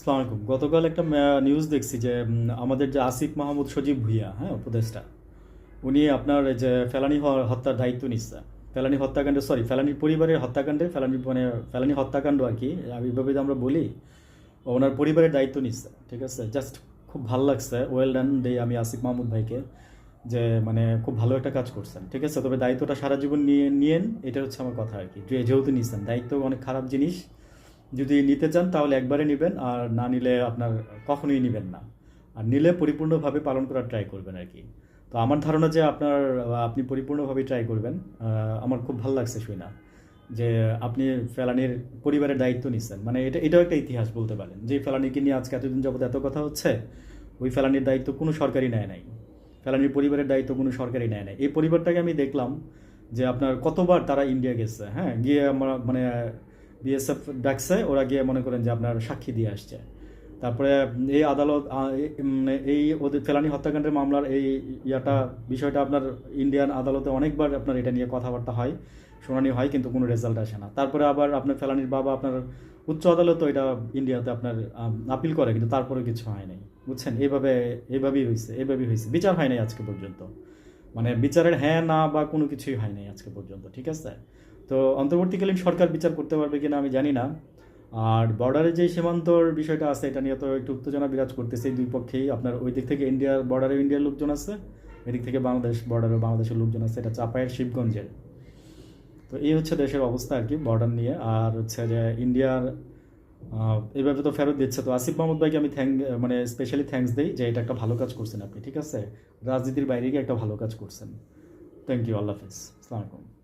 আসসালামু আলাইকুম। গতকাল একটা নিউজ দেখছি যে আমাদের যে আসিফ মাহমুদ সজীব ভুইয়া হ্যাঁ উপদেষ্টা, উনি আপনার যে ফেলানি হত্যার দায়িত্ব নিচ্ছে। ফেলানি হত্যাকাণ্ড সরি ফেলানির পরিবারের হত্যাকাণ্ডে, ফেলানি মানে ফেলানি হত্যাকাণ্ড আর কি এইভাবে আমরা বলি, ওনার পরিবারের দায়িত্ব নিচ্ছে, ঠিক আছে? জাস্ট খুব ভালো লাগছে ওয়েল ডান ডে আমি আসিফ মাহমুদ ভাইকে, যে মানে খুব ভালো একটা কাজ করছেন, ঠিক আছে? তবে দায়িত্বটা সারা জীবন নিয়ে নিয়েন, এটা হচ্ছে আমার কথা আর কি। যেহেতু নিচ্ছেন দায়িত্ব অনেক খারাপ জিনিস যদি নিতে চান তাহলে একবারে নেবেন, আর না নিলে আপনার কখনোই নেবেন না। আর নিলে পরিপূর্ণভাবে পালন করার ট্রাই করবেন আর কি। তো আমার ধারণা যে আপনার, আপনি পরিপূর্ণভাবে ট্রাই করবেন আমার খুব ভালো লাগছে শুই না যে আপনি ফেলানির পরিবারের দায়িত্ব নিচ্ছেন মানে এটা, এটাও একটা ইতিহাস বলতে পারেন। যে ফেলানিকে নিয়ে আজকে এতদিন যাবত এত কথা হচ্ছে, ওই ফেলানির দায়িত্ব কোনো সরকারি নেয় নাই। ফেলানির পরিবারের দায়িত্ব কোনো সরকারি নেয় নাই। এই পরিবারটাকে আমি দেখলাম যে আপনার কতবার তারা ইন্ডিয়া গেছে হ্যাঁ? গিয়ে আমরা মানে বিএসএফ ডাকছে ওরা গিয়ে মনে করেন যে আপনার সাক্ষী দিয়ে আসছে। তারপরে এই আদালত এই ওদের ফেলানি হত্যাকাণ্ডের মামলার এই ইয়াটা, বিষয়টা আপনার ইন্ডিয়ান আদালতে অনেকবার আপনার এটা নিয়ে কথাবার্তা হয়, শুনানি হয়, কিন্তু কোনো রেজাল্ট আসে না। তারপরে আবার আপনার ফেলানির বাবা আপনার উচ্চ আদালতও এটা ইন্ডিয়াতে আপনার আপিল করে, কিন্তু তারপরে কিছু হয় নাই। বুঝছেন? এইভাবে, এইভাবেই হয়েছে এইভাবেই হয়েছে বিচার হয় নাই আজকে পর্যন্ত। মানে বিচারের হ্যাঁ না বা কোনো কিছুই হয় নাই আজকে পর্যন্ত, ঠিক আছে? তো অন্তর্বর্তীকালীন সরকার বিচার করতে পারবে কিনা আমি জানি না। আর বর্ডারে যে সীমান্তর বিষয়টা আছে, এটা নিয়ে তো একটু উত্তেজনা বিরাজ করতেছে দুই পক্ষেই। আপনার ওই দিক থেকে ইন্ডিয়ার বর্ডারে ইন্ডিয়ার লোকজন আছে এদিক থেকে বাংলাদেশ বর্ডারে বাংলাদেশের লোকজন আছে, এটা চাপায়ের শিবগঞ্জের। তো এই হচ্ছে দেশের অবস্থা আর কি বর্ডার নিয়ে। আর হচ্ছে যে ইন্ডিয়ার আহ, এইভাবে তো ফেরত দিচ্ছে। তো আসিফ মাহমুদ ভাইকে আমি থ্যাংক মানে স্পেশালি থ্যাংকস দিই যে এটা একটা ভালো কাজ করছেন আপনি ঠিক আছে? রাজনীতির বাইরে গিয়ে একটা ভালো কাজ করছেন। থ্যাংক ইউ আল্লাহ হাফিজ। আসসালামু আলাইকুম।